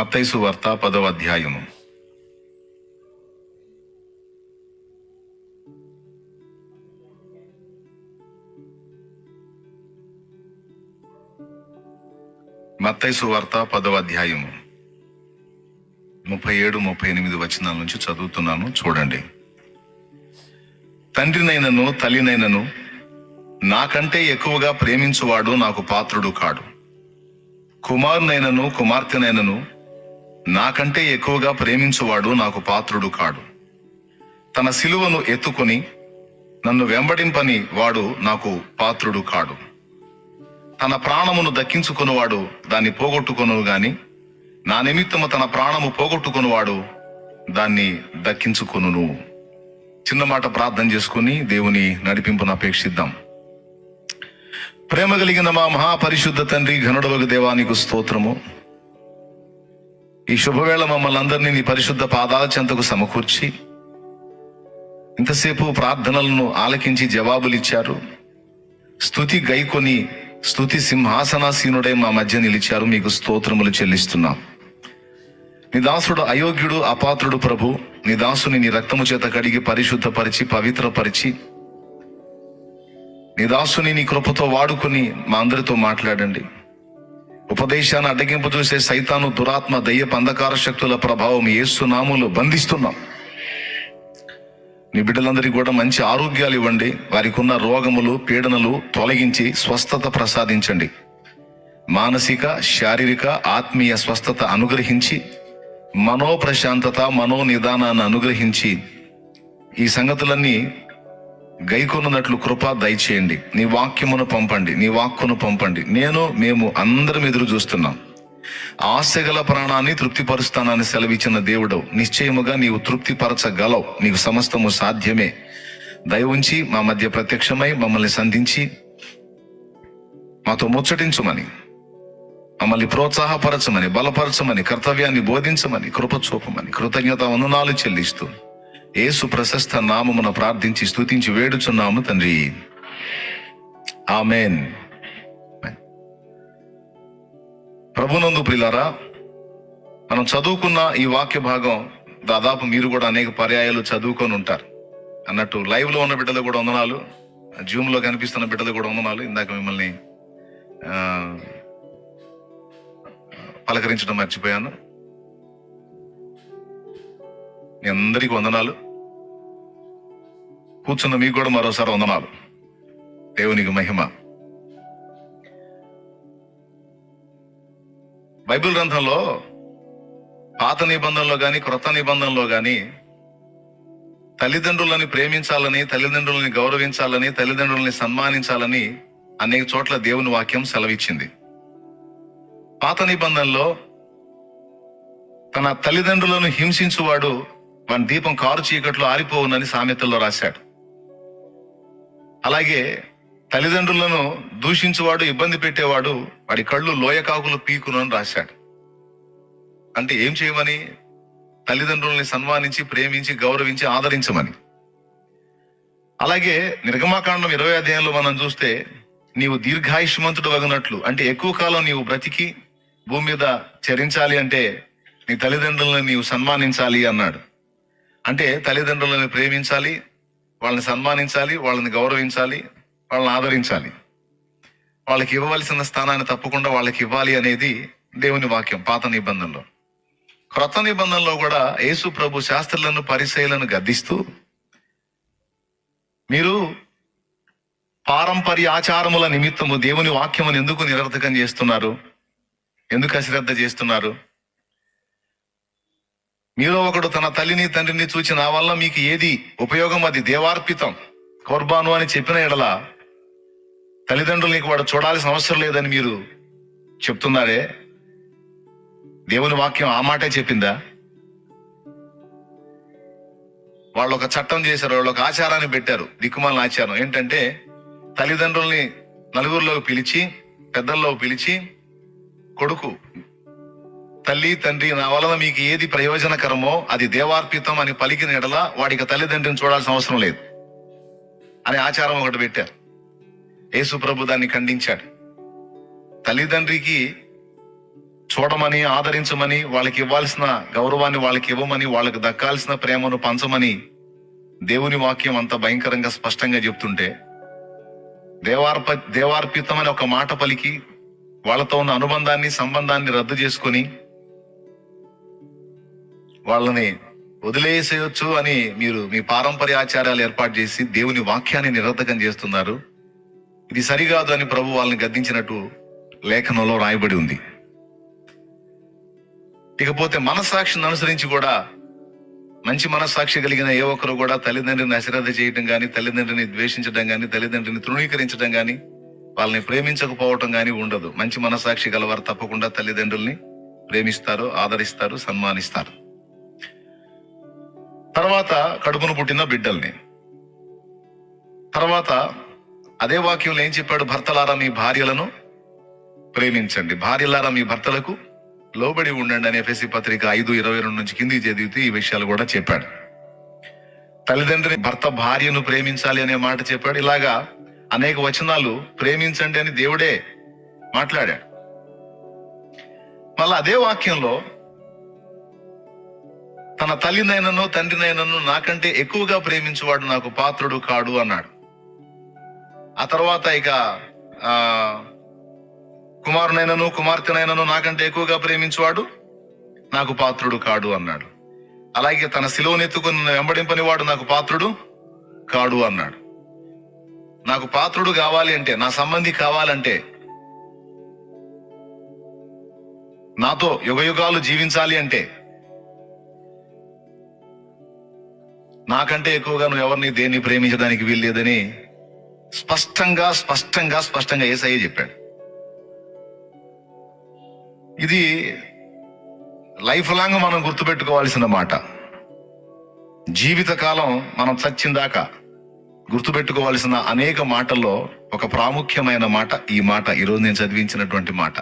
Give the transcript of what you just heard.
మత్తైసు వార్త పదవ అధ్యాయము. మత్తైసు వార్త పదవ అధ్యాయము. ముప్పై ఏడు ముప్పై ఎనిమిది వచనాల నుంచి చదువుతున్నాను చూడండి. తండ్రినైనను తల్లినైనను నాకంటే ఎక్కువగా ప్రేమించువాడు నాకు పాత్రుడు కాడు. కుమారునైనను కుమార్తెనైనను నాకంటే ఎక్కువగా ప్రేమించువాడు నాకు పాత్రుడు కాడు. తన సిలువను ఎత్తుకొని నన్ను వెంబడింపని వాడు నాకు పాత్రుడు కాడు. తన ప్రాణమును దక్కించుకునివాడు దాన్ని పోగొట్టుకొను గాని నా నిమిత్తము తన ప్రాణము పోగొట్టుకునివాడు దాన్ని దక్కించుకొనును. చిన్న మాట ప్రార్థన చేసుకుని దేవుని నడిపింపును అపేక్షిద్దాం. ప్రేమ కలిగిన మా మహాపరిశుద్ధ తండ్రి ఘనుడవగు దేవానికి స్తోత్రము. ఈ శుభవేళ మమ్మల్ని అందరినీ నీ పరిశుద్ధ పాదాల చెంతకు సమకూర్చి ఇంతసేపు ప్రార్థనలను ఆలకించి జవాబులిచ్చారు స్థుతి స్తుతి గైకొని స్థుతి సింహాసనాసీనుడై మా మధ్య నిలిచారు. మీకు స్తోత్రములు చెల్లిస్తున్నాం. నీ దాసుడు అయోగ్యుడు అపాత్రుడు ప్రభు. నీ దాసుని నీ రక్తము చేత కడిగి పరిశుద్ధపరిచి పవిత్రపరిచి నీ దాసుని నీ కృపతో వాడుకుని మా అందరితో మాట్లాడండి. ఉపదేశాన్ని అడ్డగింపు చూసే సైతాను దురాత్మ దయ్య పంధకార శక్తుల ప్రభావం ఏసు నాములు బంధిస్తున్నాం. నీ బిడ్డలందరికీ కూడా మంచి ఆరోగ్యాలు ఇవ్వండి. వారికి ఉన్న రోగములు పీడనలు తొలగించి స్వస్థత ప్రసాదించండి. మానసిక శారీరక ఆత్మీయ స్వస్థత అనుగ్రహించి మనో ప్రశాంతత మనో నిదానాన్ని అనుగ్రహించి ఈ సంగతులన్నీ గైకొనున్నట్లు కృప దయచేయండి. నీ వాక్యమును పంపండి. నీ వాక్కును పంపండి. నేను మేము అందరం ఎదురు చూస్తున్నాం. ఆశగల ప్రాణాన్ని తృప్తిపరుస్తానని సెలవిచ్చిన దేవుడు నిశ్చయముగా నీవు తృప్తిపరచగలవు. నీకు సమస్తము సాధ్యమే. దయ ఉంచి మా మధ్య ప్రత్యక్షమై మమ్మల్ని సంధించి మాతో ముచ్చటించమని మమ్మల్ని ప్రోత్సాహపరచమని బలపరచమని కర్తవ్యాన్ని బోధించమని కృప చూపమని కృతజ్ఞత వందనాలు చెల్లిస్తూ యేసు ప్రశస్త నామమున ప్రార్థించి స్తుతించి వేడుచున్నాము తండ్రి. ఆమెన్. ప్రభునందు ప్రిలారా మనం చదువుకున్న ఈ వాక్య భాగం దాదాపు మీరు కూడా అనేక పర్యాయాలు చదువుకొని ఉంటారు. అన్నట్టు లైవ్లో ఉన్న బిడ్డలు కూడా వందనాలు జూమ్లో కనిపిస్తున్న బిడ్డలు కూడా వందనాలు. ఇందాక మిమ్మల్ని పలకరించడం మర్చిపోయాను. అందరికీ వందనాలు. కూర్చున్న మీకు కూడా మరోసారి వందనాలు. దేవునికి మహిమ. బైబిల్ గ్రంథంలో పాత నిబంధనలో కానీ క్రొత్త నిబంధనలో కానీ తల్లిదండ్రులని ప్రేమించాలని తల్లిదండ్రులని గౌరవించాలని తల్లిదండ్రులని సన్మానించాలని అనేక చోట్ల దేవుని వాక్యం సెలవిచ్చింది. పాత నిబంధనలో తన తల్లిదండ్రులను హింసించువాడు మన దీపం కారు చీకట్లో ఆరిపోవునని సామెతల్లో రాశాడు. అలాగే తల్లిదండ్రులను దూషించువాడు ఇబ్బంది పెట్టేవాడు వాడి కళ్ళు లోయకాకులు పీకును అని రాశాడు. అంటే ఏం చేయమని? తల్లిదండ్రుల్ని సన్మానించి ప్రేమించి గౌరవించి ఆదరించమని. అలాగే నిర్గమాకాండం ఇరవై అధ్యాయంలో మనం చూస్తే నీవు దీర్ఘాయుష్మంతుడు వగినట్లు అంటే ఎక్కువ కాలం నీవు బ్రతికి భూమి మీద చరించాలి అంటే నీ తల్లిదండ్రులను నీవు సన్మానించాలి అన్నాడు. అంటే తల్లిదండ్రులను ప్రేమించాలి వాళ్ళని సన్మానించాలి వాళ్ళని గౌరవించాలి వాళ్ళని ఆదరించాలి. వాళ్ళకి ఇవ్వవలసిన స్థానాన్ని తప్పకుండా వాళ్ళకి ఇవ్వాలి అనేది దేవుని వాక్యం పాత నిబంధనలో. క్రొత్త నిబంధనలో కూడా యేసు ప్రభు శాస్త్రులను పరిశైలను గద్దిస్తూ మీరు పారంపర్య ఆచారముల నిమిత్తము దేవుని వాక్యమును ఎందుకు నిరర్థకం చేస్తున్నారు? ఎందుకు అశ్రద్ధ చేస్తున్నారు? మీలో ఒకడు తన తల్లిని తండ్రిని చూచి నా వల్ల మీకు ఏది ఉపయోగం? అది దేవార్పితం. కోర్బాను అని చెప్పిన ఎడల తల్లిదండ్రులు నీకు వాడు చూడాల్సిన అవసరం లేదని మీరు చెప్తున్నారే? దేవుని వాక్యం ఆ మాటే చెప్పిందా? వాళ్ళు ఒక చట్టం చేశారు వాళ్ళు ఒక ఆచారాన్ని పెట్టారు దిక్కుమాలిన ఆచారం. ఏంటంటే తల్లిదండ్రుల్ని నలుగురిలోకి పిలిచి పెద్దల్లో పిలిచి కొడుకు తల్లి తండ్రి నా వలన మీకు ఏది ప్రయోజనకరమో అది దేవార్పితం అని పలికిన ఎడల వాడికి తల్లిదండ్రిని చూడాల్సిన అవసరం లేదు. అనే ఆచారం ఒకటి పెట్టారు. యేసు ప్రభు దాన్ని ఖండించాడు. తల్లిదండ్రికి చూడమని ఆదరించమని వాళ్ళకి ఇవ్వాల్సిన గౌరవాన్ని వాళ్ళకి ఇవ్వమని వాళ్ళకి దక్కాల్సిన ప్రేమను పంచమని దేవుని వాక్యం అంత భయంకరంగా స్పష్టంగా చెప్తుంటే దేవార్ప అనే ఒక మాట పలికి వాళ్ళతో ఉన్న అనుబంధాన్ని సంబంధాన్ని రద్దు చేసుకొని వాళ్ళని వదిలేసేయొచ్చు అని మీరు మీ పారంపర్య ఆచారాలు ఏర్పాటు చేసి దేవుని వాక్యాన్ని నిరర్ధకం చేస్తున్నారు. ఇది సరికాదు అని ప్రభు వాళ్ళని గద్దించినట్టు లేఖనంలో రాయబడి ఉంది. ఇకపోతే మనస్సాక్షిని అనుసరించి కూడా మంచి మనస్సాక్షి కలిగిన ఏ ఒక్కరు కూడా తల్లిదండ్రిని అశ్రద్ధ చేయటం కానీ తల్లిదండ్రిని ద్వేషించడం కానీ తల్లిదండ్రిని తృణీకరించడం కానీ వాళ్ళని ప్రేమించకపోవటం కానీ ఉండదు. మంచి మనస్సాక్షి గలవారు తప్పకుండా తల్లిదండ్రుల్ని ప్రేమిస్తారు ఆదరిస్తారు సన్మానిస్తారు. తర్వాత కడుపును పుట్టిన బిడ్డల్ని. తర్వాత అదే వాక్యంలో ఏం చెప్పాడు భర్తలారా మీ భార్యలను? ప్రేమించండి. భార్యలారా మీ భర్తలకు లోబడి ఉండండి అనే ఎఫ్ఎస్సి పత్రిక ఐదు ఇరవై రెండు నుంచి కింది చదివితే ఈ విషయాలు కూడా చెప్పాడు. తల్లిదండ్రిని భర్త భార్యను ప్రేమించాలి అనే మాట చెప్పాడు. ఇలాగా అనేక వచనాలు ప్రేమించండి అని దేవుడే మాట్లాడాడు. మళ్ళా అదే వాక్యంలో తన తల్లినైనను తండ్రినైనను నాకంటే ఎక్కువగా ప్రేమించువాడు నాకు పాత్రుడు కాడు అన్నాడు. ఆ తర్వాత ఇక ఆ కుమారునైనను కుమార్తెనైనను నాకంటే ఎక్కువగా ప్రేమించువాడు నాకు పాత్రుడు కాడు అన్నాడు. అలాగే తన శిలువనెత్తుకుని నన్ను వెంబడింపని వాడు నాకు పాత్రుడు కాడు అన్నాడు. నాకు పాత్రుడు కావాలి అంటే నా సంబంధి కావాలంటే నాతో యుగయుగాలు జీవించాలి అంటే నాకంటే ఎక్కువగా నువ్వు ఎవరిని దేన్ని ప్రేమించడానికి వీల్లేదని స్పష్టంగా స్పష్టంగా స్పష్టంగా ఏసయ్య చెప్పాడు. ఇది లైఫ్ లాంగ్ మనం గుర్తుపెట్టుకోవాల్సిన మాట. జీవితకాలం మనం చచ్చిందాకా గుర్తుపెట్టుకోవాల్సిన అనేక మాటల్లో ఒక ప్రాముఖ్యమైన మాట ఈ మాట ఈరోజు నేను చదివించినటువంటి మాట.